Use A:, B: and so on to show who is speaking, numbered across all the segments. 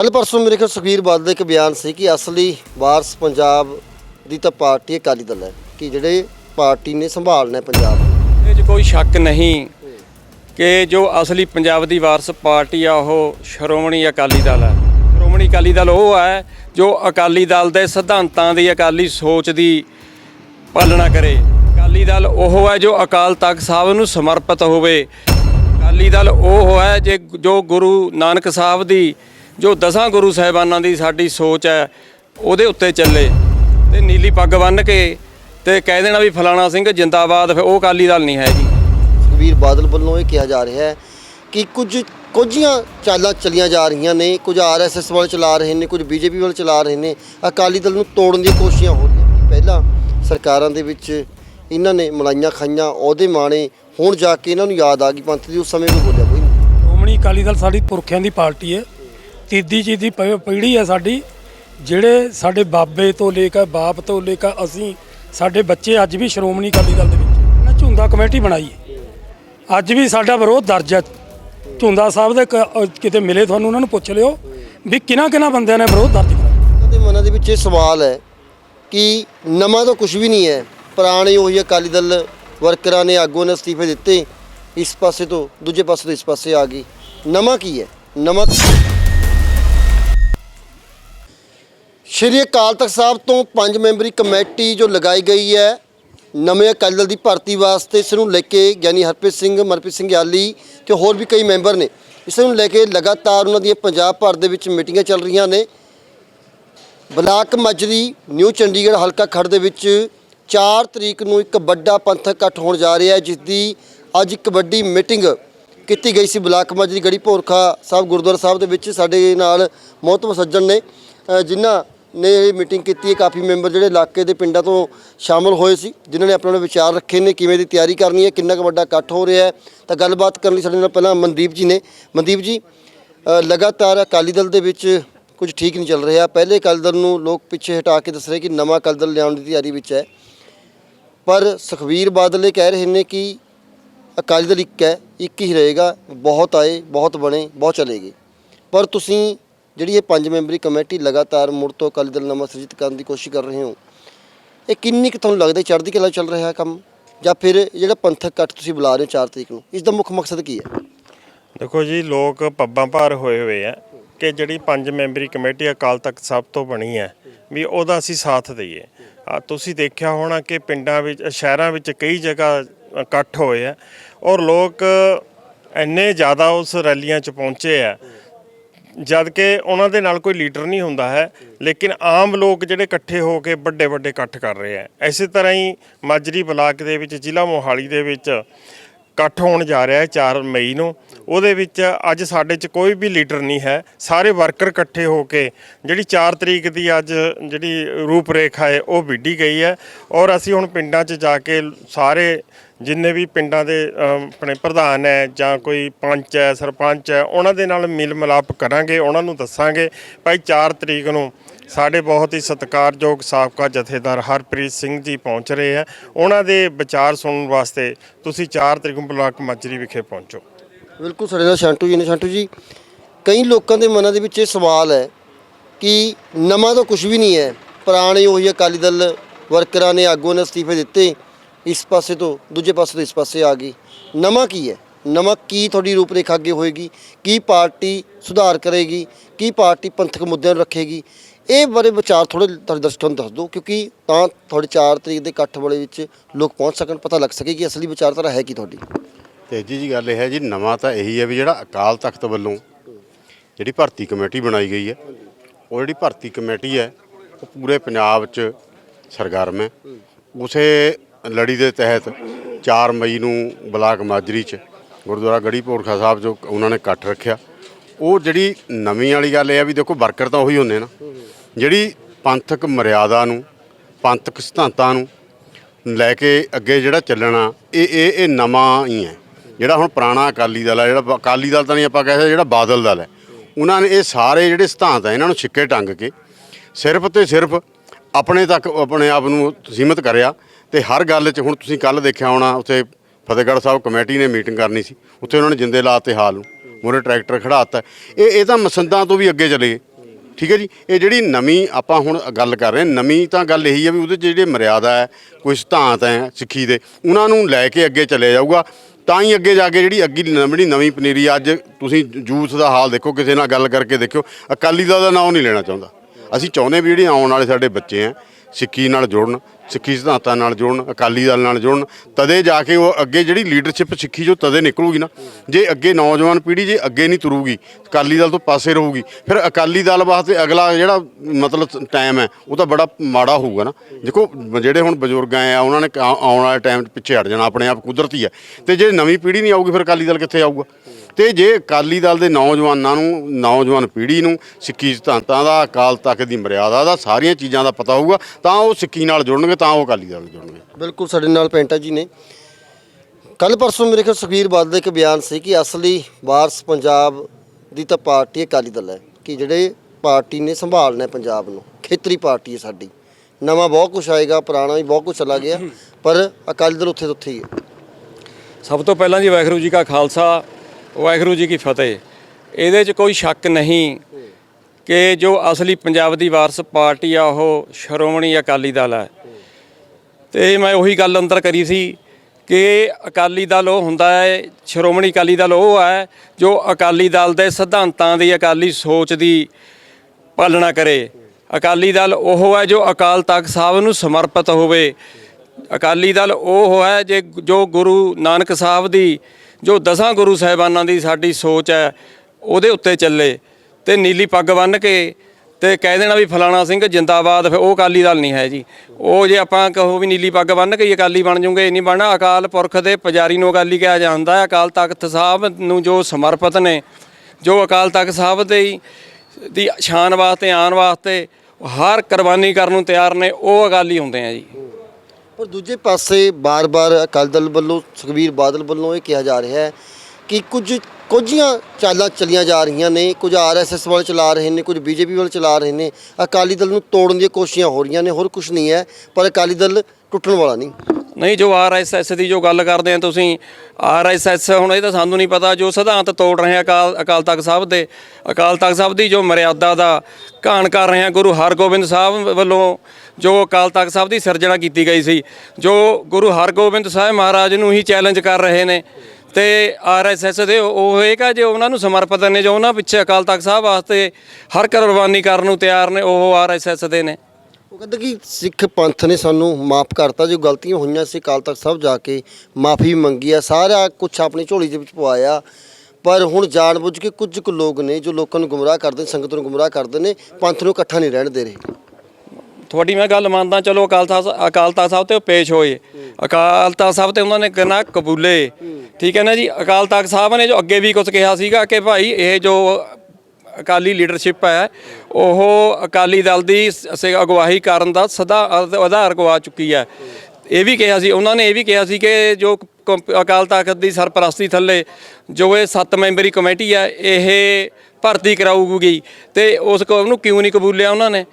A: ਕੱਲ ਪਰਸੋਂ ਮੇਰੇ ਕੋਲ ਸੁਖਬੀਰ ਬਾਦਲ ਦਾ ਇੱਕ ਬਿਆਨ ਸੀ ਕਿ ਅਸਲੀ ਵਾਰਸ ਪੰਜਾਬ ਦੀ ਤਾਂ ਪਾਰਟੀ ਅਕਾਲੀ ਦਲ ਹੈ, ਕਿ ਜਿਹੜੇ ਪਾਰਟੀ ਨੇ ਸੰਭਾਲਣਾ ਪੰਜਾਬ
B: ਇਹ 'ਚ ਕੋਈ ਸ਼ੱਕ ਨਹੀਂ ਕਿ ਜੋ ਅਸਲੀ ਪੰਜਾਬ ਦੀ ਵਾਰਸ ਪਾਰਟੀ ਆ, ਉਹ ਸ਼੍ਰੋਮਣੀ ਅਕਾਲੀ ਦਲ ਹੈ। ਸ਼੍ਰੋਮਣੀ ਅਕਾਲੀ ਦਲ ਉਹ ਹੈ ਜੋ ਅਕਾਲੀ ਦਲ ਦੇ ਸਿਧਾਂਤਾਂ ਦੀ, ਅਕਾਲੀ ਸੋਚ ਦੀ ਪਾਲਣਾ ਕਰੇ। ਅਕਾਲੀ ਦਲ ਉਹ ਹੈ ਜੋ ਅਕਾਲ ਤਖਤ ਸਾਹਿਬ ਨੂੰ ਸਮਰਪਿਤ ਹੋਵੇ। ਅਕਾਲੀ ਦਲ ਉਹ ਹੈ ਜੇ ਜੋ ਗੁਰੂ ਨਾਨਕ ਸਾਹਿਬ ਦੀ ਜੋ ਦਸਾਂ ਗੁਰੂ ਸਾਹਿਬਾਨਾਂ ਦੀ ਸਾਡੀ ਸੋਚ ਹੈ ਉਹਦੇ ਉੱਤੇ ਚੱਲੇ ਤੇ ਨੀਲੀ ਪੱਗ ਬੰਨ੍ਹ ਕੇ ਤੇ ਕਹਿ ਦੇਣਾ ਵੀ ਫਲਾਣਾ ਸਿੰਘ ਜਿੰਦਾਬਾਦ ਫਿਰ ਉਹ ਅਕਾਲੀ ਦਲ ਨਹੀਂ ਹੈ ਜੀ
A: ਸੁਖਬੀਰ ਬਾਦਲ ਵੱਲੋਂ ਇਹ ਕਿਹਾ ਜਾ ਰਿਹਾ ਹੈ ਕਿ ਕੁਝ ਕੁਝੀਆਂ ਚਾਲਾਂ ਚੱਲੀਆਂ ਜਾ ਰਹੀਆਂ ਨੇ ਕੁਝ ਆਰਐਸਐਸ ਵੱਲ ਚਲਾ ਰਹੇ ਨੇ ਕੁਝ ਬੀਜੇਪੀ ਵੱਲ ਚਲਾ ਰਹੇ ਨੇ ਅਕਾਲੀ ਦਲ ਨੂੰ ਤੋੜਨ ਦੀਆਂ ਕੋਸ਼ਿਸ਼ਾਂ ਹੋ ਰਹੀਆਂ ਪਹਿਲਾਂ ਸਰਕਾਰਾਂ ਦੇ ਵਿੱਚ ਇਹਨਾਂ ਨੇ ਮਲਾਈਆਂ ਖਾਈਆਂ ਉਹਦੇ ਮਾਣੇ ਹੁਣ ਜਾ ਕੇ ਇਹਨਾਂ ਨੂੰ ਯਾਦ ਆ ਗਈ ਪੰਥ ਦੀ ਉਸ ਸਮੇਂ ਕੋਈ ਬੋਲਿਆ ਕੋਈ ਨਹੀਂ।
C: ਸ਼੍ਰੋਮਣੀ ਅਕਾਲੀ ਦਲ ਸਾਡੀ ਪੁਰਖਿਆਂ ਦੀ ਪਾਰਟੀ ਹੈ। ਤੀਦੀ ਜੀ ਦੀ ਪ- ਪੀੜ੍ਹੀ ਹੈ ਸਾਡੀ, ਜਿਹੜੇ ਸਾਡੇ ਬਾਬੇ ਤੋਂ ਲੈ ਕੇ ਬਾਪ ਤੋਂ ਲੈ ਕੇ ਅਸੀਂ ਸਾਡੇ ਬੱਚੇ ਅੱਜ ਵੀ ਸ਼੍ਰੋਮਣੀ ਅਕਾਲੀ ਦਲ ਦੇ ਵਿੱਚ ਮੈਂ ਝੁੰਦਾ ਕਮੇਟੀ ਬਣਾਈ ਹੈ ਅੱਜ ਵੀ ਸਾਡਾ ਵਿਰੋਧ ਦਰਜ ਹੈ ਝੁੰਦਾ ਸਾਹਿਬ ਦੇ ਕ- ਅਹ ਕਿਤੇ ਮਿਲੇ ਤੁਹਾਨੂੰ, ਉਹਨਾਂ ਨੂੰ ਪੁੱਛ ਲਿਓ ਵੀ ਕਿਹਨਾਂ ਕਿਹਨਾਂ ਬੰਦਿਆਂ ਨੇ ਵਿਰੋਧ ਦਰਜ ਕਰਾਇਆ।
A: ਉਹਨਾਂ ਦੇ ਮਨਾਂ ਦੇ ਵਿੱਚ ਇਹ ਸਵਾਲ ਹੈ ਕਿ ਨਵਾਂ ਤਾਂ ਕੁਝ ਵੀ ਨਹੀਂ ਹੈ। ਪੁਰਾਣੇ ਉਹੀ ਅਕਾਲੀ ਦਲ ਵਰਕਰਾਂ ਨੇ ਆਗੂਆਂ ਨੇ ਅਸਤੀਫੇ ਦਿੱਤੇ। ਇਸ ਪਾਸੇ ਤੋਂ ਦੂਜੇ ਪਾਸੇ ਤੋਂ ਇਸ ਪਾਸੇ ਆ ਗਈ। ਨਵਾਂ ਕੀ ਹੈ? ਨਵਾਂ ਸ਼੍ਰੀ ਅਕਾਲ ਤਖਤ ਸਾਹਿਬ ਤੋਂ ਪੰਜ ਮੈਂਬਰੀ ਕਮੇਟੀ ਜੋ ਲਗਾਈ ਗਈ ਹੈ, ਨਵੇਂ ਅਕਾਲੀ ਦਲ ਦੀ ਭਰਤੀ ਵਾਸਤੇ ਇਸ ਨੂੰ ਲੈ ਕੇ ਗਿਆਨੀ ਹਰਪ੍ਰੀਤ ਸਿੰਘ, ਮਨਪ੍ਰੀਤ ਸਿੰਘ ਯਾਲੀ ਤੇ ਹੋਰ ਵੀ ਕਈ ਮੈਂਬਰ ਨੇ। ਇਸ ਨੂੰ ਲੈ ਕੇ ਲਗਾਤਾਰ ਉਹਨਾਂ ਦੀਆਂ ਪੰਜਾਬ ਭਰ ਦੇ ਵਿੱਚ ਮੀਟਿੰਗਾਂ ਚੱਲ ਰਹੀਆਂ ਨੇ। ਬਲਾਕ ਮਜਰੀ, ਨਿਊ ਚੰਡੀਗੜ੍ਹ ਹਲਕਾ ਖੜ ਦੇ ਵਿੱਚ 4 ਤਰੀਕ ਨੂੰ ਇੱਕ ਵੱਡਾ ਪੰਥਕ ਇਕੱਠ ਹੋਣ ਜਾ ਰਿਹਾ ਹੈ, ਜਿਸ ਦੀ ਅੱਜ ਇੱਕ ਵੱਡੀ ਮੀਟਿੰਗ ਕੀਤੀ ਗਈ ਸੀ ਬਲਾਕ ਮਜਰੀ ਗੜੀ ਭੋਰਖਾ ਸਾਹਿਬ ਗੁਰਦੁਆਰਾ ਸਾਹਿਬ ਦੇ ਵਿੱਚ ਸਾਡੇ ਨਾਲ ਮੋਹਤਮ ਸੱਜਣ ਨੇ ਜਿਨ੍ਹਾਂ ਨੇ ਇਹ ਮੀਟਿੰਗ ਕੀਤੀ ਹੈ। ਕਾਫੀ ਮੈਂਬਰ ਜਿਹੜੇ ਇਲਾਕੇ ਦੇ ਪਿੰਡਾਂ ਤੋਂ ਸ਼ਾਮਲ ਹੋਏ ਸੀ, ਜਿਨ੍ਹਾਂ ਨੇ ਆਪਣੇ ਆਪਣੇ ਵਿਚਾਰ ਰੱਖੇ ਨੇ, ਕਿਵੇਂ ਦੀ ਤਿਆਰੀ ਕਰਨੀ ਹੈ, ਕਿੰਨਾ ਕੁ ਵੱਡਾ ਇਕੱਠ ਹੋ ਰਿਹਾ ਹੈ। ਤਾਂ ਗੱਲਬਾਤ ਕਰਨ ਲਈ ਸਾਡੇ ਨਾਲ ਪਹਿਲਾਂ ਮਨਦੀਪ ਜੀ ਨੇ। ਮਨਦੀਪ ਜੀ ਲਗਾਤਾਰ ਅਕਾਲੀ ਦਲ ਦੇ ਵਿੱਚ ਕੁਝ ਠੀਕ ਨਹੀਂ ਚੱਲ ਰਿਹਾ। ਪਹਿਲੇ ਅਕਾਲੀ ਦਲ ਨੂੰ ਲੋਕ ਪਿੱਛੇ ਹਟਾ ਕੇ ਦੱਸ ਰਹੇ ਕਿ ਨਵਾਂ ਅਕਾਲੀ ਦਲ ਲਿਆਉਣ ਦੀ ਤਿਆਰੀ ਵਿੱਚ ਹੈ। ਪਰ ਸੁਖਵੀਰ ਬਾਦਲ ਇਹ ਕਹਿ ਰਹੇ ਨੇ ਕਿ ਅਕਾਲੀ ਦਲ ਇੱਕ ਹੈ, ਇੱਕ ਹੀ ਰਹੇਗਾ। ਬਹੁਤ ਆਏ, ਬਹੁਤ ਬਣੇ, ਬਹੁਤ ਚਲੇ ਗਏ। ਪਰ ਤੁਸੀਂ ਜਿਹੜੀ ਇਹ ਪੰਜ ਮੈਂਬਰੀ ਕਮੇਟੀ ਲਗਾਤਾਰ ਮੁੜ ਤੋਂ ਅਕਾਲੀ ਦਲ ਨਵਾਂ ਸਿਰਜਿਤ ਕਰਨ ਦੀ ਕੋਸ਼ਿਸ਼ ਕਰ ਰਹੇ ਹੋ, ਇਹ ਕਿੰਨੀ ਕੁ ਤੁਹਾਨੂੰ ਲੱਗਦਾ ਚੜ੍ਹਦੀ ਕਲਾ ਚੱਲ ਰਿਹਾ ਕੰਮ? ਜਾਂ ਫਿਰ ਜਿਹੜਾ ਪੰਥਕ ਇਕੱਠ ਤੁਸੀਂ ਬੁਲਾ ਰਹੇ ਹੋ 4 ਤਰੀਕ ਨੂੰ, ਇਸ ਦਾ ਮੁੱਖ ਮਕਸਦ ਕੀ ਹੈ?
D: ਦੇਖੋ ਜੀ, ਲੋਕ ਪੱਬਾਂ ਭਾਰ ਹੋਏ ਹੋਏ ਆ ਕਿ ਜਿਹੜੀ ਪੰਜ ਮੈਂਬਰੀ ਕਮੇਟੀ ਅਕਾਲ ਤਖਤ ਸਭ ਤੋਂ ਬਣੀ ਹੈ, ਵੀ ਉਹਦਾ ਅਸੀਂ ਸਾਥ ਦਈਏ। ਤੁਸੀਂ ਦੇਖਿਆ ਹੋਣਾ ਕਿ ਪਿੰਡਾਂ ਵਿੱਚ, ਸ਼ਹਿਰਾਂ ਵਿੱਚ ਕਈ ਜਗ੍ਹਾ ਇਕੱਠ ਹੋਏ ਆ ਔਰ ਲੋਕ ਇੰਨੇ ਜ਼ਿਆਦਾ ਉਸ ਰੈਲੀਆਂ 'ਚ ਪਹੁੰਚੇ ਆ ਜਦ ਕਿ ਉਹਨਾਂ ਦੇ ਨਾਲ ਕੋਈ ਲੀਡਰ ਨਹੀਂ ਹੁੰਦਾ ਹੈ, ਲੇਕਿਨ ਆਮ ਲੋਕ ਜਿਹੜੇ ਇਕੱਠੇ ਹੋ ਕੇ ਵੱਡੇ ਵੱਡੇ ਇਕੱਠ ਕਰ ਰਹੇ ਆ ਇਸੇ ਤਰ੍ਹਾਂ ਹੀ ਮਾਜਰੀ ਬਲਾਕ ਦੇ ਵਿੱਚ, ਜ਼ਿਲ੍ਹਾ ਮੋਹਾਲੀ ਦੇ ਵਿੱਚ ਇਕੱਠ ਹੋਣ ਜਾ ਰਿਹਾ ਹੈ 4 ਮਈ ਨੂੰ। ਉਹਦੇ ਵਿੱਚ ਅੱਜ ਸਾਡੇ 'ਚ ਕੋਈ ਵੀ ਲੀਡਰ ਨਹੀਂ ਹੈ। ਸਾਰੇ ਵਰਕਰ ਇਕੱਠੇ ਹੋ ਕੇ ਜਿਹੜੀ 4 ਤਰੀਕ ਦੀ ਅੱਜ ਜਿਹੜੀ ਰੂਪਰੇਖਾ ਹੈ, ਉਹ ਵਿੱਢੀ ਗਈ ਹੈ। ਔਰ ਅਸੀਂ ਹੁਣ ਪਿੰਡਾਂ 'ਚ ਜਾ ਕੇ ਸਾਰੇ ਜਿੰਨੇ ਵੀ ਪਿੰਡਾਂ ਦੇ ਆਪਣੇ ਪ੍ਰਧਾਨ ਹੈ ਜਾਂ ਕੋਈ ਪੰਚ ਹੈ, ਸਰਪੰਚ ਹੈ, ਉਹਨਾਂ ਦੇ ਨਾਲ ਮਿਲ ਮਿਲਾਪ ਕਰਾਂਗੇ, ਉਹਨਾਂ ਨੂੰ ਦੱਸਾਂਗੇ। ਭਾਈ 4 ਤਰੀਕ ਨੂੰ ਸਾਡੇ ਬਹੁਤ ਹੀ ਸਤਿਕਾਰਯੋਗ ਸਾਬਕਾ ਜਥੇਦਾਰ ਹਰਪ੍ਰੀਤ ਸਿੰਘ ਜੀ ਪਹੁੰਚ ਰਹੇ ਆ ਉਹਨਾਂ ਦੇ ਵਿਚਾਰ ਸੁਣਨ ਵਾਸਤੇ ਤੁਸੀਂ 4 ਤਰੀਕ ਨੂੰ ਬਲਾਕ ਮਾਜਰੀ ਵਿਖੇ ਪਹੁੰਚੋ।
A: ਬਿਲਕੁਲ, ਸਾਡੇ ਨਾਲ ਸ਼ਾਂਟੂ ਜੀ ਨੇ। ਸ਼ਾਂਟੂ ਜੀ, ਕਈ ਲੋਕਾਂ ਦੇ ਮਨਾਂ ਦੇ ਵਿੱਚ ਇਹ ਸਵਾਲ ਹੈ ਕਿ ਨਵਾਂ ਤਾਂ ਕੁਝ ਵੀ ਨਹੀਂ ਹੈ। ਪੁਰਾਣੇ ਉਹੀ ਅਕਾਲੀ ਦਲ ਵਰਕਰਾਂ ਨੇ ਆਗੂਆਂ ਨੇ ਅਸਤੀਫੇ ਦਿੱਤੇ। ਇਸ ਪਾਸੇ ਤੋਂ ਦੂਜੇ ਪਾਸੇ ਤੋਂ ਇਸ ਪਾਸੇ ਆ ਗਈ। ਨਵਾਂ ਕੀ ਹੈ? ਨਵਾਂ ਕੀ ਤੁਹਾਡੀ ਰੂਪਰੇਖਾ ਅੱਗੇ ਹੋਏਗੀ? ਕੀ ਪਾਰਟੀ ਸੁਧਾਰ ਕਰੇਗੀ? ਕੀ ਪਾਰਟੀ ਪੰਥਕ ਮੁੱਦਿਆਂ ਨੂੰ ਰੱਖੇਗੀ? ਇਹ ਬਾਰੇ ਵਿਚਾਰ ਥੋੜੇ ਤੁਹਾਡੇ ਦਰਸ਼ਕਾਂ ਨੂੰ ਦੱਸ ਦਿਓ, ਕਿਉਂਕਿ ਤਾਂ ਤੁਹਾਡੇ 4 ਤਰੀਕ ਦੇ ਇਕੱਠ ਵਾਲੇ ਵਿੱਚ ਲੋਕ ਪਹੁੰਚ ਸਕਣ, ਪਤਾ ਲੱਗ ਸਕੇ ਕਿ ਅਸਲੀ ਵਿਚਾਰਧਾਰਾ ਹੈ ਕੀ ਤੁਹਾਡੀ।
E: ਤੇਜੀ ਜੀ ਗੱਲ ਇਹ ਹੈ ਜੀ, ਨਵਾਂ ਤਾਂ ਇਹੀ ਹੈ ਵੀ ਜਿਹੜਾ ਅਕਾਲ ਤਖਤ ਵੱਲੋਂ ਜਿਹੜੀ ਭਰਤੀ ਕਮੇਟੀ ਬਣਾਈ ਗਈ ਹੈ, ਉਹ ਜਿਹੜੀ ਭਰਤੀ ਕਮੇਟੀ ਹੈ, ਉਹ ਪੂਰੇ ਪੰਜਾਬ 'ਚ ਸਰਗਰਮ ਹੈ। ਉਸੇ ਲੜੀ ਦੇ ਤਹਿਤ 4 ਮਈ ਨੂੰ ਬਲਾਕ ਮਾਜਰੀ 'ਚ ਗੁਰਦੁਆਰਾ ਗੜੀ ਭੋਰਖਾ ਸਾਹਿਬ ਜੋ ਉਹਨਾਂ ਨੇ ਇਕੱਠ ਰੱਖਿਆ। ਉਹ ਜਿਹੜੀ ਨਵੀਂ ਵਾਲੀ ਗੱਲ ਇਹ ਹੈ ਵੀ ਦੇਖੋ ਵਰਕਰ ਤਾਂ ਉਹੀ ਹੁੰਦੇ ਨਾ। ਜਿਹੜੀ ਪੰਥਕ ਮਰਿਆਦਾ ਨੂੰ, ਪੰਥਕ ਸਿਧਾਂਤਾਂ ਨੂੰ ਲੈ ਕੇ ਅੱਗੇ ਜਿਹੜਾ ਚੱਲਣਾ, ਇਹ ਇਹ ਇਹ ਨਵਾਂ ਹੀ ਹੈ। ਜਿਹੜਾ ਹੁਣ ਪੁਰਾਣਾ ਅਕਾਲੀ ਦਲ ਹੈ ਜਿਹੜਾ ਅਕਾਲੀ ਦਲ ਤਾਂ ਨਹੀਂ ਆਪਾਂ ਕਹਿ ਸਕਦੇ, ਜਿਹੜਾ ਬਾਦਲ ਦਲ ਹੈ। ਉਹਨਾਂ ਨੇ ਇਹ ਸਾਰੇ ਜਿਹੜੇ ਸਿਧਾਂਤ ਹੈ ਇਹਨਾਂ ਨੂੰ ਛਿੱਕੇ ਟੰਗ ਕੇ ਸਿਰਫ ਤੇ ਸਿਰਫ ਆਪਣੇ ਤੱਕ ਆਪਣੇ ਆਪ ਨੂੰ ਸੀਮਿਤ ਕਰਿਆ। ਤੇ ਹਰ ਗੱਲ 'ਚ ਹੁਣ ਤੁਸੀਂ ਕੱਲ ਦੇਖਿਆ ਹੋਣਾ, ਉੱਥੇ ਫਤਿਹਗੜ੍ਹ ਸਾਹਿਬ ਕਮੇਟੀ ਨੇ ਮੀਟਿੰਗ ਕਰਨੀ ਸੀ, ਉੱਥੇ ਉਹਨਾਂ ਨੇ ਜਿੰਦੇ ਲਾਤੇ ਹਾਲ ਨੂੰ, ਮੂਹਰੇ ਟਰੈਕਟਰ ਖੜਾਤਾ। ਇਹ ਇਹ ਤਾਂ ਮਸੰਦਾਂ ਤੋਂ ਵੀ ਅੱਗੇ ਚਲੇ ਗਏ। ਠੀਕ ਹੈ ਜੀ? ਇਹ ਜਿਹੜੀ ਨਵੀਂ ਆਪਾਂ ਹੁਣ ਗੱਲ ਕਰ ਰਹੇ ਹਾਂ, ਨਵੀਂ ਤਾਂ ਗੱਲ ਇਹੀ ਹੈ ਵੀ ਉਹਦੇ 'ਚ ਜਿਹੜੇ ਮਰਿਆਦਾ ਹੈ, ਕੋਈ ਸਿਧਾਂਤ ਹੈ ਸਿੱਖੀ ਦੇ, ਉਹਨਾਂ ਨੂੰ ਲੈ ਕੇ ਅੱਗੇ ਚੱਲਿਆ ਜਾਊਗਾ। ਤਾਂ ਹੀ ਅੱਗੇ ਜਾ ਕੇ ਜਿਹੜੀ ਅੱਗੀ ਨਵੀਂ ਨਵੀਂ ਪਨੀਰੀ ਅੱਜ ਤੁਸੀਂ ਜੂਸ ਦਾ ਹਾਲ ਦੇਖੋ, ਕਿਸੇ ਨਾਲ ਗੱਲ ਕਰਕੇ ਦੇਖਿਓ, ਅਕਾਲੀ ਦਲ ਦਾ ਨਾਮ ਨਹੀਂ ਲੈਣਾ ਚਾਹੁੰਦਾ। ਅਸੀਂ ਚਾਹੁੰਦੇ ਵੀ ਜਿਹੜੇ ਆਉਣ ਵਾਲੇ ਸਾਡੇ ਬੱਚੇ ਆ ਸਿੱਖੀ ਨਾਲ ਜੁੜਨ ਸਿੱਖੀ ਸਿਧਾਂਤਾਂ ਨਾਲ ਜੁੜਨ, ਅਕਾਲੀ ਦਲ ਨਾਲ ਜੁੜਨ, ਤਦੇ ਜਾ ਕੇ ਉਹ ਅੱਗੇ ਜਿਹੜੀ ਲੀਡਰਸ਼ਿਪ ਸਿੱਖੀ ਜੋ ਤਦੇ ਨਿਕਲੂਗੀ ਨਾ। ਜੇ ਅੱਗੇ ਨੌਜਵਾਨ ਪੀੜ੍ਹੀ ਜੇ ਅੱਗੇ ਨਹੀਂ ਤੁਰੂਗੀ, ਅਕਾਲੀ ਦਲ ਤੋਂ ਪਾਸੇ ਰਹੂਗੀ, ਫਿਰ ਅਕਾਲੀ ਦਲ ਵਾਸਤੇ ਅਗਲਾ ਜਿਹੜਾ ਮਤਲਬ ਟਾਈਮ ਹੈ, ਉਹ ਤਾਂ ਬੜਾ ਮਾੜਾ ਹੋਊਗਾ ਨਾ। ਦੇਖੋ ਜਿਹੜੇ ਹੁਣ ਬਜ਼ੁਰਗ ਆਏ ਆ, ਉਹਨਾਂ ਨੇ ਕਾ- ਆਉਣ ਵਾਲੇ ਟਾਈਮ 'ਚ ਪਿੱਛੇ ਹਟ ਜਾਣਾ, ਆਪਣੇ ਆਪ ਕੁਦਰਤੀ ਹੈ। ਤੇ ਜੇ ਨਵੀਂ ਪੀੜ੍ਹੀ ਨਹੀਂ ਆਊਗੀ, ਫਿਰ ਅਕਾਲੀ ਦਲ ਕਿੱਥੇ ਆਊਗਾ? ਤੇ ਜੇ ਅਕਾਲੀ ਦਲ ਦੇ ਨੌਜਵਾਨਾਂ ਨੂੰ ਨੌਜਵਾਨ ਪੀੜ੍ਹੀ ਨੂੰ ਸਿੱਖੀ ਸਿਧਾਂਤਾਂ ਦਾ ਅਕਾਲ ਤਖਤ ਦੀ ਮਰਿਆਦਾ ਦਾ ਸਾਰੀਆਂ ਚੀਜ਼ਾਂ ਦਾ ਪਤਾ ਹੋਊਗਾ ਤਾਂ ਉਹ ਸਿੱਖੀ ਨਾਲ ਜੁੜਨਗੇ ਤਾਂ ਉਹ ਅਕਾਲੀ ਦਲ ਨਾਲ ਜੁੜਨਗੇ।
A: ਬਿਲਕੁਲ ਸਾਡੇ ਨਾਲ ਪੈਂਟਾ ਜੀ ਨੇ। ਕੱਲ ਪਰਸੋਂ ਮੇਰੇ ਕੋਲ ਸੁਖਬੀਰ ਬਾਦਲ ਦਾ ਇੱਕ ਬਿਆਨ ਸੀ ਕਿ ਅਸਲੀ ਵਾਰਸ ਪੰਜਾਬ ਦੀ ਤਾਂ ਪਾਰਟੀ ਅਕਾਲੀ ਦਲ ਹੈ ਕਿ ਜਿਹੜੇ ਪਾਰਟੀ ਨੇ ਸੰਭਾਲਣਾ ਹੈ ਪੰਜਾਬ ਨੂੰ ਖੇਤਰੀ ਪਾਰਟੀ ਹੈ ਸਾਡੀ। ਨਵਾਂ ਬਹੁਤ ਕੁਝ ਆਏਗਾ ਪੁਰਾਣਾ ਵੀ ਬਹੁਤ ਕੁਝ ਚਲਾ ਗਿਆ ਪਰ ਅਕਾਲੀ ਦਲ ਉੱਥੇ ਤੋਂ ਉੱਥੇ ਹੀ ਹੈ।
B: ਸਭ ਤੋਂ ਪਹਿਲਾਂ ਜੀ ਵਾਹਿਗੁਰੂ ਜੀ ਕਾ ਖਾਲਸਾ ਵਾਹਿਗੁਰੂ ਜੀ ਕੀ ਫਤਿਹ। ਇਹਦੇ 'ਚ ਕੋਈ ਸ਼ੱਕ ਨਹੀਂ ਕਿ ਜੋ ਅਸਲੀ ਪੰਜਾਬ ਦੀ ਵਾਰਸ ਪਾਰਟੀ ਆ, ਉਹ ਸ਼੍ਰੋਮਣੀ ਅਕਾਲੀ ਦਲ ਹੈ ਤੇ ਮੈਂ ਉਹੀ ਗੱਲ ਅੰਦਰ ਕਰੀ ਸੀ ਕਿ ਅਕਾਲੀ ਦਲ ਉਹ ਹੁੰਦਾ ਹੈ, ਸ਼੍ਰੋਮਣੀ ਅਕਾਲੀ ਦਲ ਉਹ ਹੈ, ਜੋ ਅਕਾਲੀ ਦਲ ਦੇ ਸਿਧਾਂਤਾਂ ਦੀ, ਅਕਾਲੀ ਸੋਚ ਦੀ ਪਾਲਣਾ ਕਰੇ। ਅਕਾਲੀ ਦਲ ਉਹ ਹੈ ਜੋ ਅਕਾਲ ਤਖਤ ਸਾਹਿਬ ਨੂੰ ਸਮਰਪਿਤ ਹੋਵੇ। ਅਕਾਲੀ ਦਲ ਉਹ ਹੈ ਜੇ ਜੋ ਗੁਰੂ ਨਾਨਕ ਸਾਹਿਬ ਦੀ ਜੋ ਦਸਾਂ ਗੁਰੂ ਸਾਹਿਬਾਨਾਂ ਦੀ ਸਾਡੀ ਸੋਚ ਹੈ, ਉਹਦੇ ਉੱਤੇ ਚੱਲੇ ਤੇ ਨੀਲੀ ਪੱਗ ਬੰਨ੍ਹ ਕੇ ਤੇ ਕਹਿ ਦੇਣਾ ਵੀ ਫਲਾਣਾ ਸਿੰਘ ਜਿੰਦਾਬਾਦ, ਫਿਰ ਉਹ ਅਕਾਲੀ ਦਲ ਨਹੀਂ ਹੈ ਜੀ। ਉਹ ਜੇ ਆਪਾਂ ਕਹੋ ਵੀ ਨੀਲੀ ਪੱਗ ਬੰਨ੍ਹ ਕੇ ਅਕਾਲੀ ਬਣ ਜੂਗੇ, ਇਹ ਨਹੀਂ ਬਣਨਾ। ਅਕਾਲ ਪੁਰਖ ਦੇ ਪੁਜਾਰੀ ਨੂੰ ਅਕਾਲੀ ਕਿਹਾ ਜਾਂਦਾ ਹੈ। ਅਕਾਲ ਤਖਤ ਸਾਹਿਬ ਨੂੰ ਜੋ ਸਮਰਪਿਤ ਨੇ, ਜੋ ਅਕਾਲ ਤਖਤ ਸਾਹਿਬ ਦੇ ਦੀ ਸ਼ਾਨ ਵਾਸਤੇ ਆਉਣ ਵਾਸਤੇ ਹਰ ਕੁਰਬਾਨੀ ਕਰਨ ਨੂੰ ਤਿਆਰ ਨੇ, ਉਹ ਅਕਾਲੀ ਹੁੰਦੇ ਆ ਜੀ।
A: ਪਰ ਦੂਜੇ ਪਾਸੇ ਬਾਰ-ਬਾਰ ਅਕਾਲੀ ਦਲ ਵੱਲੋਂ, ਸੁਖਬੀਰ ਬਾਦਲ ਵੱਲੋਂ ਇਹ ਕਿਹਾ ਜਾ ਰਿਹਾ ਹੈ ਕਿ ਕੁਝ, ਕੁਝੀਆਂ ਚਾਲਾਂ ਚੱਲੀਆਂ ਜਾ ਰਹੀਆਂ ਨੇ, ਕੁਝ ਆਰਐਸਐਸ ਵੱਲ ਚਲਾ ਰਹੇ ਨੇ, ਕੁਝ ਬੀਜੇਪੀ ਵੱਲ ਚਲਾ ਰਹੇ ਨੇ। ਅਕਾਲੀ ਦਲ ਨੂੰ ਤੋੜਨ ਦੀਆਂ ਕੋਸ਼ਿਸ਼ਾਂ ਹੋ ਰਹੀਆਂ ਨੇ, ਹੋਰ ਕੁਝ ਨਹੀਂ ਹੈ, ਪਰ ਅਕਾਲੀ ਦਲ ਟੁੱਟਣ ਵਾਲਾ ਨਹੀਂ।
B: ਨਹੀਂ ਜੋ ਆਰਐਸਐਸ ਦੀ ਜੋ ਗੱਲ ਕਰਦੇ ਆ ਤੁਸੀਂ, ਆਰਐਸਐਸ ਹੁਣ ਇਹ ਤਾਂ ਸਾਨੂੰ ਨਹੀਂ ਪਤਾ ਜੋ ਸਿਧਾਂਤ ਤੋੜ ਰਹੇ ਅਕਾਲ ਅਕਾਲ ਤਖਤ ਸਾਹਿਬ ਦੇ, ਅਕਾਲ ਤਖਤ ਸਾਹਿਬ ਦੀ ਜੋ ਮਰਿਆਦਾ ਦਾ ਘਾਣ ਕਰ ਰਹੇ ਆ ਗੁਰੂ ਹਰਗੋਬਿੰਦ ਸਾਹਿਬ ਵੱਲੋਂ ਜੋ ਅਕਾਲ ਤਖਤ ਸਾਹਿਬ ਦੀ ਸਿਰਜਣਾ ਕੀਤੀ ਗਈ ਸੀ, ਜੋ ਗੁਰੂ ਹਰਗੋਬਿੰਦ ਸਾਹਿਬ ਮਹਾਰਾਜ ਨੂੰ ਹੀ ਚੈਲੰਜ ਕਰ ਰਹੇ ਨੇ, ਤੇ ਆਰਐਸਐਸ ਦੇ ਉਹ ਇਹ ਜੇ ਉਹਨਾਂ ਨੂੰ ਸਮਰਪਿਤ ਨੇ, ਜੋ ਉਹਨਾਂ ਪਿੱਛੇ ਅਕਾਲ ਤਖਤ ਸਾਹਿਬ ਵਾਸਤੇ ਹਰ ਕੁਰਬਾਨੀ ਕਰਨ ਨੂੰ ਤਿਆਰ ਨੇ, ਉਹ ਆਰਐਸਐਸ ਦੇ ਨੇ।
A: ਉਹ ਕਹਿੰਦੇ ਕਿ ਸਿੱਖ ਪੰਥ ਨੇ ਸਾਨੂੰ ਮਾਫ ਕਰਤਾ, ਜੋ ਗਲਤੀਆਂ ਹੋਈਆਂ ਸੀ, ਅਕਾਲ ਤਖਤ ਸਾਹਿਬ ਜਾ ਕੇ ਮਾਫੀ ਮੰਗੀ ਆ, ਸਾਰਾ ਕੁਝ ਆਪਣੀ ਝੋਲੀ ਦੇ ਵਿੱਚ ਪਵਾਇਆ। ਪਰ ਹੁਣ ਜਾਣਬੁੱਝ ਕੇ ਕੁਝ ਕੁ ਲੋਕ ਨੇ ਜੋ ਲੋਕਾਂ ਨੂੰ ਗੁੰਮਰਾਹ ਕਰਦੇ ਨੇ, ਸੰਗਤ ਨੂੰ ਗੁੰਮਰਾਹ ਕਰਦੇ ਨੇ, ਪੰਥ ਨੂੰ ਇਕੱਠਾ ਨਹੀਂ ਰਹਿਣ ਦੇ ਰਹੇ।
B: ਤੁਹਾਡੀ ਮੈਂ ਗੱਲ ਮੰਨਦਾ, ਚਲੋ ਅਕਾਲ ਤਖਤ ਅਕਾਲ ਤਖਤ ਸਾਹਿਬ ਤੇ ਉਹ ਪੇਸ਼ ਹੋਏ। ਅਕਾਲ ਤਖਤ ਸਾਹਿਬ ਤੇ ਉਹਨਾਂ ਨੇ ਕਹਿਣਾ ਕਬੂਲੇ। ਠੀਕ ਹੈ ਨਾ ਜੀ, ਅਕਾਲ ਤਖਤ ਸਾਹਿਬ ਨੇ ਜੋ ਅੱਗੇ ਵੀ ਕੁਝ ਕਿਹਾ ਸੀਗਾ ਕਿ ਭਾਈ ਇਹ ਜੋ ਅਕਾਲੀ ਲੀਡਰਸ਼ਿਪ ਹੈ। ਉਹ ਅਕਾਲੀ ਦਲ ਦੀ ਅਗਵਾਈ ਕਰਨ ਦਾ ਸਦਾ ਆਧ- ਆਧਾਰ ਗਵਾ ਚੁੱਕੀ ਹੈ। ਇਹ ਵੀ ਕਿਹਾ ਸੀ ਉਹਨਾਂ ਨੇ ਇਹ ਵੀ ਕਿਹਾ ਸੀ ਕਿ ਜੋ ਅਕਾਲ ਤਖਤ ਦੀ ਸਰਪ੍ਰਸਤੀ ਥੱਲੇ ਜੋ ਇਹ ਸੱਤ ਮੈਂਬਰੀ ਕਮੇਟੀ ਹੈ ਇਹ ਭਰਤੀ ਕਰਾਊਗੀ ਤੇ ਉਸ ਕੋ ਨੂੰ ਕਿਉਂ ਨਹੀਂ ਕਬੂਲਿਆ ਉਹਨਾਂ ਨੇ?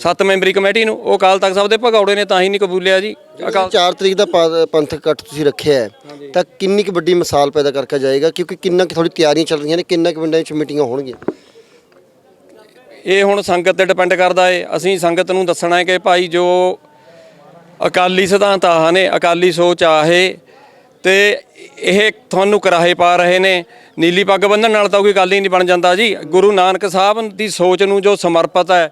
B: ਸੱਤ ਮੈਂਬਰੀ ਕਮੇਟੀ ਨੂੰ ਉਹ ਅਕਾਲ ਤਖਤ ਸਾਹਿਬ ਦੇ ਭਗੌੜੇ ਨੇ ਤਾਂ ਹੀ ਨਹੀਂ ਕਬੂਲਿਆ ਜੀ। ਅਕਾਲ
A: 4 ਤਰੀਕ ਦਾ ਪੰਥਕ ਇਕੱਠ ਤੁਸੀਂ ਰੱਖਿਆ ਹੈ ਤਾਂ ਕਿੰਨੀ ਕੁ ਵੱਡੀ ਮਿਸਾਲ ਪੈਦਾ ਕਰਕੇ ਜਾਏਗਾ? ਕਿਉਂਕਿ ਕਿੰਨਾ ਕੁ ਥੋੜੀ ਤਿਆਰੀਆਂ ਚੱਲ ਰਹੀਆਂ ਨੇ ਕਿੰਨਾ ਕੁ ਪਿੰਡਾਂ ਵਿੱਚ ਮੀਟਿੰਗਾਂ ਹੋਣਗੀਆਂ?
B: ਇਹ ਹੁਣ ਸੰਗਤ ਤੇ ਡਿਪੈਂਡ ਕਰਦਾ ਏ। ਅਸੀਂ ਸੰਗਤ ਨੂੰ ਦੱਸਣਾ ਹੈ ਕਿ ਭਾਈ ਜੋ ਅਕਾਲੀ ਸਿਧਾਂਤ ਆਹ ਨੇ, ਅਕਾਲੀ ਸੋਚ ਆਹੇ ਤੇ ਇਹ ਤੁਹਾਨੂੰ ਕਰਾਹੇ ਪਾ ਰਹੇ ਨੇ। ਨੀਲੀ ਪੱਗ ਬੰਨਣ ਨਾਲ ਤਾਂ ਕੋਈ ਗੱਲ ਹੀ ਨਹੀਂ ਬਣ ਜਾਂਦਾ ਜੀ। ਗੁਰੂ ਨਾਨਕ ਸਾਹਿਬ ਦੀ ਸੋਚ ਨੂੰ ਜੋ ਸਮਰਪਿਤ ਹੈ,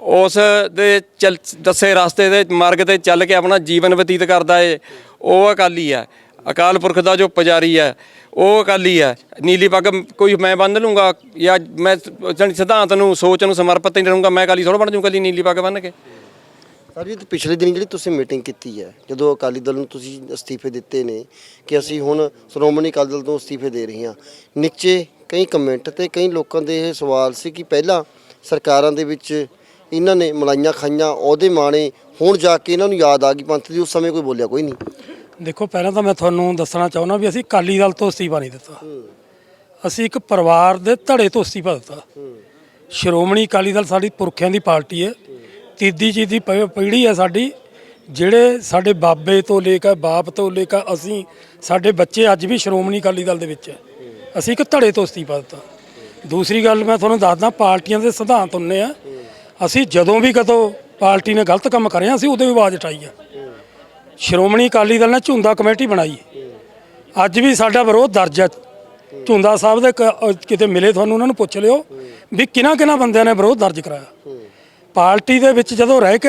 B: ਉਸ ਦੇ ਚੱਲ, ਦੱਸੇ ਰਸਤੇ ਦੇ ਮਾਰਗ ਤੇ ਚੱਲ ਕੇ ਆਪਣਾ ਜੀਵਨ ਬਤੀਤ ਕਰਦਾ ਏ। ਉਹ ਅਕਾਲੀ ਹੈ। ਅਕਾਲ ਪੁਰਖ ਦਾ ਜੋ ਪੁਜਾਰੀ ਹੈ, ਉਹ ਅਕਾਲੀ ਹੈ। ਨੀਲੀ ਪੱਗ ਕੋਈ ਮੈਂ ਬੰਨ ਲੂੰਗਾ ਜਾਂ ਮੈਂ ਜਾਣੀ ਸਿਧਾਂਤ ਨੂੰ, ਸੋਚ ਨੂੰ ਸਮਰਪਿਤ ਨਹੀਂ ਰਹੂੰਗਾ, ਮੈਂ ਅਕਾਲੀ ਥੋੜਾ ਬਣ ਜੂੰਗਾ ਜੀ ਨੀਲੀ ਪੱਗ ਬੰਨ ਕੇ।
A: ਸਰ ਜੀ ਪਿਛਲੇ ਦਿਨ ਜਿਹੜੀ ਤੁਸੀਂ ਮੀਟਿੰਗ ਕੀਤੀ ਹੈ, ਜਦੋਂ ਅਕਾਲੀ ਦਲ ਨੂੰ ਤੁਸੀਂ ਅਸਤੀਫੇ ਦਿੱਤੇ ਨੇ ਕਿ ਅਸੀਂ ਹੁਣ ਸ਼੍ਰੋਮਣੀ ਅਕਾਲੀ ਦਲ ਤੋਂ ਅਸਤੀਫੇ ਦੇ ਰਹੇ ਹਾਂ, ਨੀਚੇ ਕਈ ਕਮੈਂਟ ਤੇ ਕਈ ਲੋਕਾਂ ਦੇ ਇਹ ਸਵਾਲ ਸੀ ਕਿ ਪਹਿਲਾਂ ਸਰਕਾਰਾਂ ਦੇ ਵਿੱਚ ਇਹਨਾਂ ਨੇ ਮਲਾਈਆਂ ਖਾਈਆਂ, ਉਹਦੇ ਮਾਣੇ ਹੁਣ ਜਾ ਕੇ ਇਹਨਾਂ ਨੂੰ ਯਾਦ ਆ ਗਈ ਪੰਥ ਦੀ, ਉਸ ਸਮੇਂ ਕੋਈ ਬੋਲਿਆ ਕੋਈ ਨਹੀਂ।
C: ਦੇਖੋ, ਪਹਿਲਾਂ ਤਾਂ ਮੈਂ ਤੁਹਾਨੂੰ ਦੱਸਣਾ ਚਾਹੁੰਦਾ ਵੀ ਅਸੀਂ ਅਕਾਲੀ ਦਲ ਤੋਂ ਅਸਤੀਫਾ ਨਹੀਂ ਦਿੱਤਾ। ਅਸੀਂ ਇੱਕ ਪਰਿਵਾਰ ਦੇ ਧੜੇ ਤੋਂ ਅਸਤੀਫਾ ਦਿੱਤਾ। ਸ਼੍ਰੋਮਣੀ ਅਕਾਲੀ ਦਲ ਸਾਡੀ ਪੁਰਖਿਆਂ ਦੀ ਪਾਰਟੀ ਹੈ। ਤੀਦੀ ਜੀ ਦੀ ਪੀੜ੍ਹੀ ਹੈ ਸਾਡੀ। ਜਿਹੜੇ ਸਾਡੇ ਬਾਬੇ ਤੋਂ ਲੈ ਕੇ ਬਾਪ ਤੋਂ ਲੈ ਕੇ ਅਸੀਂ, ਸਾਡੇ ਬੱਚੇ ਅੱਜ ਵੀ ਸ਼੍ਰੋਮਣੀ ਅਕਾਲੀ ਦਲ ਦੇ ਵਿੱਚ ਹੈ। ਅਸੀਂ ਇੱਕ ਧੜੇ ਤੋਂ ਅਸਤੀਫਾ ਦਿੱਤਾ। ਦੂਸਰੀ ਗੱਲ ਮੈਂ ਤੁਹਾਨੂੰ ਦੱਸਦਾ, ਪਾਰਟੀਆਂ ਦੇ ਸਿਧਾਂਤ ਹੁੰਨੇ ਆ। ਅਸੀਂ ਜਦੋਂ ਵੀ ਕਦੋਂ ਪਾਰਟੀ ਨੇ ਗਲਤ ਕੰਮ ਕਰਿਆ, ਅਸੀਂ ਉਦੋਂ ਵੀ ਆਵਾਜ਼ ਉਠਾਈ ਆ। ਸ਼੍ਰੋਮਣੀ ਅਕਾਲੀ ਦਲ ਨੇ ਝੁੰਦਾ ਕਮੇਟੀ ਬਣਾਈ। ਅੱਜ ਵੀ ਸਾਡਾ ਵਿਰੋਧ ਦਰਜ ਹੈ। ਝੁੰਦਾ ਸਾਹਿਬ ਦੇ ਕ- ਕਿਤੇ ਮਿਲੇ ਤੁਹਾਨੂੰ ਉਹਨਾਂ ਨੂੰ ਪੁੱਛ ਲਿਓ ਵੀ ਕਿਹਨਾਂ ਕਿਹਨਾਂ ਬੰਦਿਆਂ ਨੇ ਵਿਰੋਧ ਦਰਜ ਕਰਾਇਆ। ਪਾਰਟੀ ਦੇ ਵਿੱਚ ਜਦੋਂ ਰਹਿ ਕੇ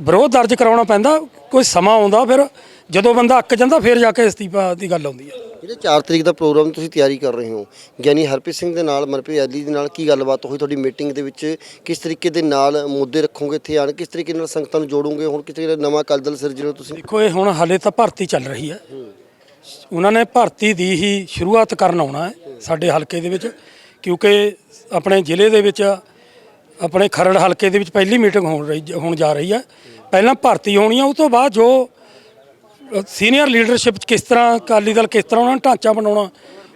C: ਵਿਰੋਧ ਦਰਜ ਕਰਾਉਣਾ ਪੈਂਦਾ, ਕੋਈ ਸਮਾਂ ਆਉਂਦਾ ਫਿਰ ਜਦੋਂ ਬੰਦਾ ਅੱਕ ਜਾਂਦਾ, ਫਿਰ ਜਾ ਕੇ ਅਸਤੀਫਾ ਦੀ ਗੱਲ ਆਉਂਦੀ ਹੈ।
A: ਜਿਹੜੇ 4 ਤਰੀਕ ਦਾ ਪ੍ਰੋਗਰਾਮ ਤੁਸੀਂ ਤਿਆਰੀ ਕਰ ਰਹੇ ਹੋ ਗਿਆਨੀ ਹਰਪ੍ਰੀਤ ਸਿੰਘ ਦੇ ਨਾਲ, ਮਨਪ੍ਰੀਤ ਐਲੀ ਦੇ ਨਾਲ ਕੀ ਗੱਲਬਾਤ ਹੋਈ ਤੁਹਾਡੀ ਮੀਟਿੰਗ ਦੇ ਵਿੱਚ? ਕਿਸ ਤਰੀਕੇ ਦੇ ਨਾਲ ਮੁੱਦੇ ਰੱਖੋਗੇ ਇੱਥੇ ਆਣ ਕਿਸ ਤਰੀਕੇ ਨਾਲ ਸੰਗਤਾਂ ਨੂੰ ਜੋੜੋਗੇ? ਹੁਣ ਕਿਸ ਤਰੀਕੇ ਨਾਲ ਨਵਾਂ ਅਕਾਲੀ ਦਲ ਸਿਰਜਣਾ ਤੁਸੀਂ?
C: ਦੇਖੋ, ਇਹ ਹੁਣ ਹਾਲੇ ਤਾਂ ਭਰਤੀ ਚੱਲ ਰਹੀ ਹੈ। ਉਹਨਾਂ ਨੇ ਭਰਤੀ ਦੀ ਹੀ ਸ਼ੁਰੂਆਤ ਕਰਨ ਆਉਣਾ ਹੈ ਸਾਡੇ ਹਲਕੇ ਦੇ ਵਿੱਚ, ਕਿਉਂਕਿ ਆਪਣੇ ਜ਼ਿਲ੍ਹੇ ਦੇ ਵਿੱਚ, ਆਪਣੇ ਖਰੜ ਹਲਕੇ ਦੇ ਵਿੱਚ ਪਹਿਲੀ ਮੀਟਿੰਗ ਹੋਣ ਰਹੀ, ਹੋਣ ਜਾ ਰਹੀ ਹੈ। ਪਹਿਲਾਂ ਭਰਤੀ ਹੋਣੀ ਆ ਉਸ ਤੋਂ ਬਾਅਦ ਜੋ ਸੀਨੀਅਰ ਲੀਡਰਸ਼ਿਪ ਕਿਸ ਤਰ੍ਹਾਂ ਅਕਾਲੀ ਦਲ ਕਿਸ ਤਰ੍ਹਾਂ ਉਹਨਾਂ ਨੇ ਢਾਂਚਾ ਬਣਾਉਣਾ?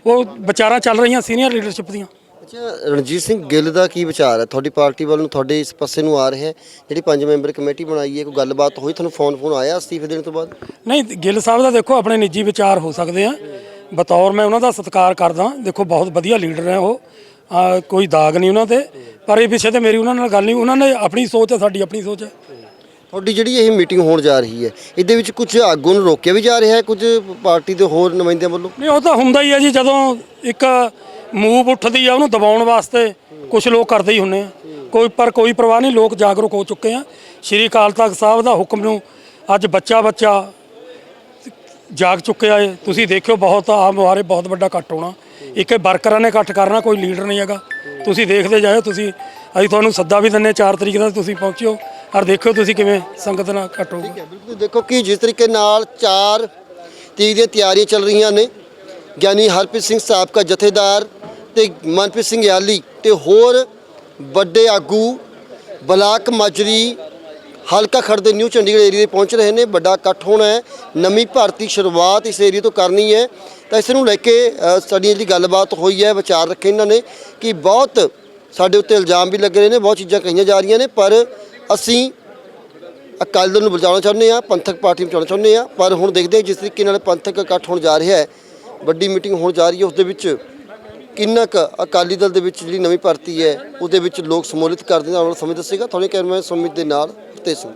C: ਉਹ ਵਿਚਾਰਾਂ ਚੱਲ ਰਹੀਆਂ ਸੀਨੀਅਰ ਲੀਡਰਸ਼ਿਪ ਦੀਆਂ।
A: ਅੱਛਾ ਰਣਜੀਤ ਸਿੰਘ ਗਿੱਲ ਦਾ ਕੀ ਵਿਚਾਰ ਹੈ? ਤੁਹਾਡੀ ਪਾਰਟੀ ਵੱਲ ਤੁਹਾਡੇ ਇਸ ਪਾਸੇ ਨੂੰ ਆ ਰਿਹਾ ਹੈ। ਜਿਹੜੀ ਪੰਜ ਮੈਂਬਰ ਕਮੇਟੀ ਬਣਾਈ ਹੈ ਕੋਈ ਗੱਲਬਾਤ ਹੋਈ? ਤੁਹਾਨੂੰ ਫੋਨ ਫੋਨ ਆਇਆ ਅਸਤੀਫੇ ਦੇਣ ਤੋਂ ਬਾਅਦ?
C: ਨਹੀਂ ਗਿੱਲ ਸਾਹਿਬ ਦਾ ਦੇਖੋ ਆਪਣੇ ਨਿੱਜੀ ਵਿਚਾਰ ਹੋ ਸਕਦੇ ਆ। ਬਤੌਰ ਮੈਂ ਉਹਨਾਂ ਦਾ ਸਤਿਕਾਰ ਕਰਦਾ। ਦੇਖੋ ਬਹੁਤ ਵਧੀਆ ਲੀਡਰ ਹੈ ਉਹ। ਕੋਈ ਦਾਗ ਨਹੀਂ ਉਹਨਾਂ ਤੇ। ਪਰ ਇਹ ਵਿਸ਼ੇ ਤੇ ਮੇਰੀ ਉਹਨਾਂ ਨਾਲ ਗੱਲ ਨਹੀਂ। ਉਹਨਾਂ ਨੇ ਆਪਣੀ ਸੋਚ ਹੈ ਸਾਡੀ ਆਪਣੀ ਸੋਚ ਹੈ।
A: ਤੁਹਾਡੀ ਜਿਹੜੀ ਇਹ ਮੀਟਿੰਗ ਹੋਣ ਜਾ ਰਹੀ ਹੈ, ਇਹਦੇ ਵਿੱਚ ਕੁਝ ਆਗੂ ਨੂੰ ਰੋਕਿਆ ਵੀ ਜਾ ਰਿਹਾ ਹੈ, ਕੁਝ ਪਾਰਟੀ ਦੇ ਹੋਰ ਨੁਮਾਇੰਦਿਆਂ ਵੱਲੋਂ?
C: ਨਹੀਂ, ਉਹ ਤਾਂ ਹੁੰਦਾ ਹੀ ਹੈ ਜੀ, ਜਦੋਂ ਇੱਕ ਮੂਵ ਉੱਠਦੀ ਆ, ਉਹਨੂੰ ਦਬਾਉਣ ਵਾਸਤੇ ਕੁਝ ਲੋਕ ਕਰਦੇ ਹੀ ਹੁੰਨੇ ਆ। ਕੋਈ, ਪਰ ਕੋਈ ਪਰਵਾਹ ਨਹੀਂ, ਲੋਕ ਜਾਗਰੂਕ ਹੋ ਚੁੱਕੇ ਆ। ਸ਼੍ਰੀ ਅਕਾਲ ਤਖਤ ਸਾਹਿਬ ਦਾ ਹੁਕਮ ਨੂੰ ਅੱਜ ਬੱਚਾ ਬੱਚਾ ਜਾਗ ਚੁੱਕਿਆ ਏ। ਤੁਸੀਂ ਦੇਖਿਓ, ਬਹੁਤ ਆਮ ਵਾਰੇ ਬਹੁਤ ਵੱਡਾ ਇਕੱਠ ਹੋਣਾ। ਇੱਕ ਵਰਕਰਾਂ ਨੇ ਇਕੱਠ ਕਰਨਾ, ਕੋਈ ਲੀਡਰ ਨਹੀਂ ਹੈਗਾ। ਤੁਸੀਂ ਦੇਖਦੇ ਜਾਇਓ, ਤੁਸੀਂ, ਅਸੀਂ ਤੁਹਾਨੂੰ ਸੱਦਾ ਵੀ ਦਿੰਨੇ 4 ਤਰੀਕ ਦਾ ਤੁਸੀਂ ਪਹੁੰਚਿਓ। ਔਰ ਦੇਖੋ ਤੁਸੀਂ ਕਿਵੇਂ ਸੰਗਤ ਨਾਲ ਘੱਟ ਹੋਊਗਾ।
A: ਬਿਲਕੁਲ ਦੇਖੋ ਕਿ ਜਿਸ ਤਰੀਕੇ ਨਾਲ 4 ਤਰੀਕ ਦੀਆਂ ਤਿਆਰੀਆਂ ਚੱਲ ਰਹੀਆਂ ਨੇ, ਗਿਆਨੀ ਹਰਪ੍ਰੀਤ ਸਿੰਘ ਸਾਬਕਾ ਜਥੇਦਾਰ ਤੇ ਮਨਪ੍ਰੀਤ ਸਿੰਘ ਯਾਲੀ ਤੇ ਹੋਰ ਵੱਡੇ ਆਗੂ ਬਲਾਕ ਮਾਜਰੀ, ਹਲਕਾ ਖੜ ਦੇ ਨਿਊ ਚੰਡੀਗੜ੍ਹ ਏਰੀਆ ਦੇ ਪਹੁੰਚ ਰਹੇ ਨੇ, ਵੱਡਾ ਇਕੱਠ ਹੋਣਾ ਹੈ, ਨਵੀਂ ਭਾਰਤੀ ਸ਼ੁਰੂਆਤ ਇਸ ਏਰੀਆ ਤੋਂ ਕਰਨੀ ਹੈ। ਤਾਂ ਇਸ ਨੂੰ ਲੈ ਕੇ ਸਾਡੀ ਜਿਹੜੀ ਗੱਲਬਾਤ ਹੋਈ ਹੈ, ਵਿਚਾਰ ਰੱਖੇ ਇਹਨਾਂ ਨੇ ਕਿ ਬਹੁਤ ਸਾਡੇ ਉੱਤੇ ਇਲਜ਼ਾਮ ਵੀ ਲੱਗ ਰਹੇ ਨੇ, ਬਹੁਤ ਚੀਜ਼ਾਂ ਕਹੀਆਂ ਜਾ ਰਹੀਆਂ ਨੇ, ਪਰ ਅਸੀਂ ਅਕਾਲੀ ਦਲ ਨੂੰ ਬਚਾਉਣਾ ਚਾਹੁੰਦੇ ਆ ਪੰਥਕ ਪਾਰਟੀ ਨੂੰ ਬਚਾਉਣਾ ਚਾਹੁੰਦੇ ਆ ਪਰ ਹੁਣ ਦੇਖਦੇ ਹਾਂ ਜਿਸ ਤਰੀਕੇ ਨਾਲ ਪੰਥਕ ਇਕੱਠ ਹੋਣ ਜਾ ਰਿਹਾ ਹੈ, ਵੱਡੀ ਮੀਟਿੰਗ ਹੋਣ ਜਾ ਰਹੀ ਹੈ ਉਸ ਦੇ ਵਿੱਚ ਕਿੰਨਾ ਕੁ ਅਕਾਲੀ ਦਲ ਦੇ ਵਿੱਚ ਜਿਹੜੀ ਨਵੀਂ ਭਰਤੀ ਹੈ, ਉਹਦੇ ਵਿੱਚ ਲੋਕ ਸਮੋਲਿਤ ਕਰਦੇ ਨੇ, ਆਉਣ ਵਾਲਾ ਸਮੇਂ ਦੱਸੇਗਾ। ਤੁਹਾਡੇ ਕੈਮਰਾ ਸੁਮਿਤ ਦੇ ਨਾਲ ਤੇ ਸਿੰਘ।